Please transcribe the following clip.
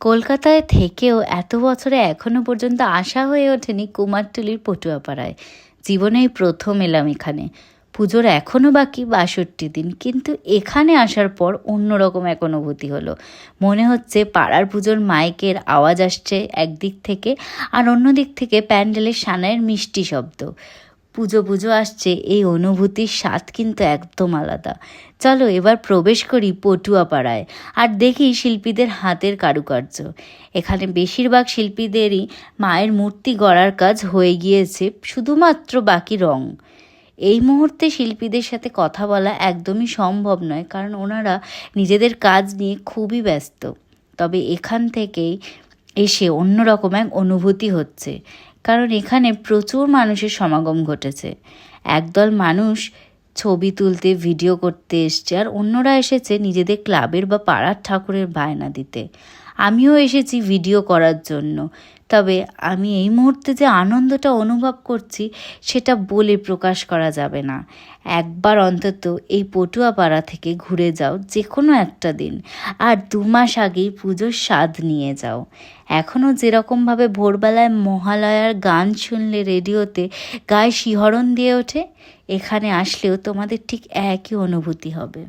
কলকাতায় থেকেও এত বছরে এখনও পর্যন্ত আসা হয়ে ওঠেনি কুমারটুলির পটুয়াপাড়ায়। জীবনেই প্রথম এলাম এখানে। পুজোর এখনও বাকি বাষট্টি দিন, কিন্তু এখানে আসার পর অন্যরকম এক অনুভূতি হলো। মনে হচ্ছে পাড়ার পুজোর মাইকের আওয়াজ আসছে একদিক থেকে আর অন্য দিক থেকে প্যান্ডেলের সানায়ের মিষ্টি শব্দ। পুজো পুজো আসছে, এই অনুভূতির স্বাদ কিন্তু একদম আলাদা। চলো এবার প্রবেশ করি পটুয়াপাড়ায় আর দেখি শিল্পীদের হাতের কারুকার্য। এখানে বেশিরভাগ শিল্পীদেরই মায়ের মূর্তি গড়ার কাজ হয়ে গিয়েছে, শুধুমাত্র বাকি রং। এই মুহূর্তে শিল্পীদের সাথে কথা বলা একদমই সম্ভব নয়, কারণ ওনারা নিজেদের কাজ নিয়ে খুবই ব্যস্ত। তবে এখান থেকেই এসে অন্যরকম এক অনুভূতি হচ্ছে। কারণ এখানে প্রচুর মানুষের সমাগম ঘটেছে। একদল মানুষ ছবি তুলতে, ভিডিও করতে এসছে আর অন্যরা এসেছে নিজেদের ক্লাবের বা পাড়ার ঠাকুরের বায়না দিতে। আমিও এসেছি ভিডিও করার জন্য। তবে আমি এই মুহূর্তে যে আনন্দটা অনুভব করছি, সেটা বলে প্রকাশ করা যাবে না। একবার অন্তত এই পটুয়াপাড়া থেকে ঘুরে যাও যে কোনো একটা দিন, আর দু মাস আগেই পুজোর স্বাদ নিয়ে যাও। এখনও যেরকমভাবে ভোরবেলায় মহালয়ার গান শুনলে রেডিওতে গায়ে শিহরণ দিয়ে ওঠে, এখানে আসলেও তোমাদের ঠিক একই অনুভূতি হবে।